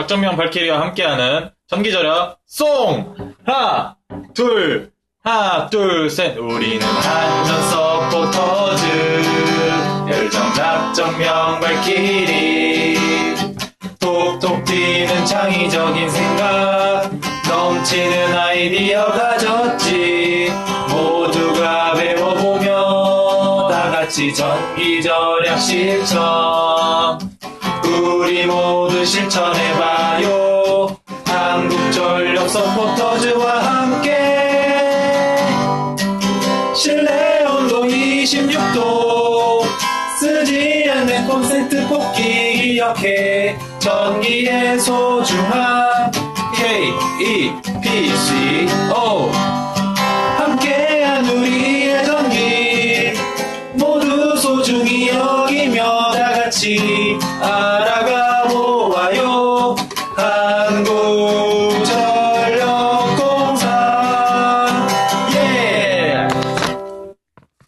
작전명 발키리와 함께하는 전기절약 송! 하나, 둘, 하나, 둘, 셋. 우리는 한전 서포터즈. 열정 작전명 발키리. 톡톡 튀는 창의적인 생각. 넘치는 아이디어 가졌지. 모두가 배워보며 다 같이 전기절약 실천. 우리 모두 실천해봐요. 한국전력 서포터즈와 함께. 실내 온도 26도. 쓰지 않는 콘센트 뽑기 기억해. 전기의 소중함. K, E, P, C, O.